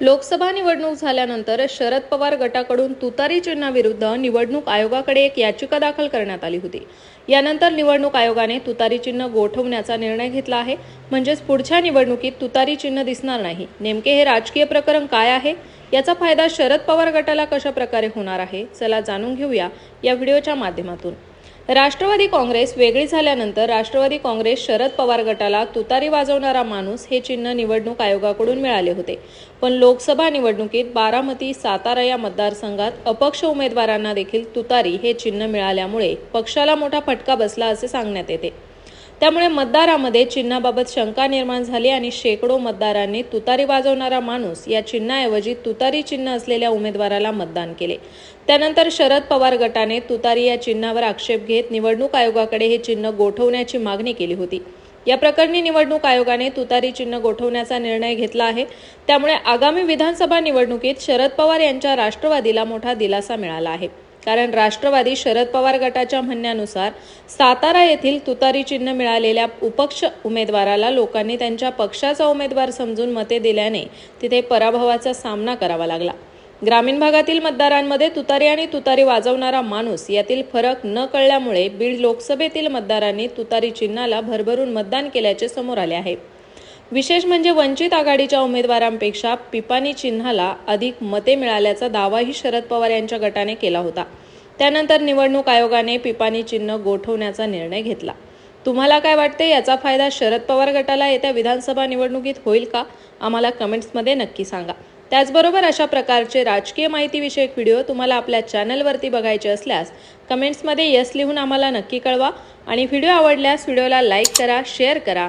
लोकसभा निवडणूक झाल्यानंतर शरद पवार गटाकडून तुतारी चिन्हाविरुद्ध निवडणूक आयोगाकडे एक याचिका दाखल करण्यात आली होती. यानंतर निवडणूक आयोगाने तुतारी चिन्ह गोठवण्याचा निर्णय घेतला आहे. म्हणजेच पुढच्या निवडणुकीत तुतारी चिन्ह दिसणार नाही. नेमके हे राजकीय प्रकरण काय आहे? याचा फायदा शरद पवार गटाला कशा प्रकारे होणार आहे? चला जाणून घेऊया या व्हिडिओच्या माध्यमातून. राष्ट्रवादी काँग्रेस वेगळी झाल्यानंतर राष्ट्रवादी काँग्रेस शरद पवार गटाला तुतारी वाजवणारा माणूस हे चिन्ह निवडणूक आयोगाकडून मिळाले होते. पण लोकसभा निवडणुकीत बारामती सातारा या मतदारसंघात अपक्ष उमेदवारांना देखील तुतारी हे चिन्ह मिळाल्यामुळे पक्षाला मोठा फटका बसला असे सांगण्यात येते. त्यामुळे मतदारामध्ये चिन्हाबाबत शंका निर्माण झाली आणि शेकडो मतदारांनी तुतारी वाजवणारा माणूस या चिन्हाऐवजी तुतारी चिन्ह असलेल्या उमेदवाराला मतदान केले. त्यानंतर शरद पवार गटाने तुतारी या चिन्हावर आक्षेप घेत निवडणूक आयोगाकडे हे चिन्ह गोठवण्याची मागणी केली होती. या प्रकरणी निवडणूक आयोगाने तुतारी चिन्ह गोठवण्याचा निर्णय घेतला आहे. त्यामुळे आगामी विधानसभा निवडणुकीत शरद पवार यांच्या राष्ट्रवादीला मोठा दिलासा मिळाला आहे. कारण राष्ट्रवादी शरद पवार गटाच्या म्हणण्यानुसार सातारा येथील तुतारी चिन्ह मिळालेल्या उपक्ष उमेदवाराला लोकांनी त्यांच्या पक्षाचा उमेदवार समजून मते दिल्याने तिथे पराभवाचा सामना करावा लागला. ग्रामीण भागातील मतदारांमध्ये तुतारी आणि तुतारी वाजवणारा माणूस यातील फरक न कळल्यामुळे बीड लोकसभेतील मतदारांनी तुतारी चिन्हाला भरभरून मतदान केल्याचे समोर आले आहे. विशेष म्हणजे वंचित आघाडीच्या उमेदवारांपेक्षा पिपाणी चिन्हाला अधिक मते मिळाल्याचा दावाही शरद पवार यांच्या गटाने केला होता. त्यानंतर निवडणूक आयोगाने पिपाणी चिन्ह गोठवण्याचा निर्णय घेतला. तुम्हाला काय वाटते? याचा फायदा शरद पवार गटाला येत्या विधानसभा निवडणुकीत होईल का? आम्हाला कमेंट्समध्ये नक्की सांगा. त्याचबरोबर अशा प्रकारचे राजकीय माहितीविषयक व्हिडिओ तुम्हाला आपल्या चॅनलवरती बघायचे असल्यास कमेंट्समध्ये यस लिहून आम्हाला नक्की कळवा. आणि व्हिडिओ आवडल्यास व्हिडिओला लाईक करा शेअर करा.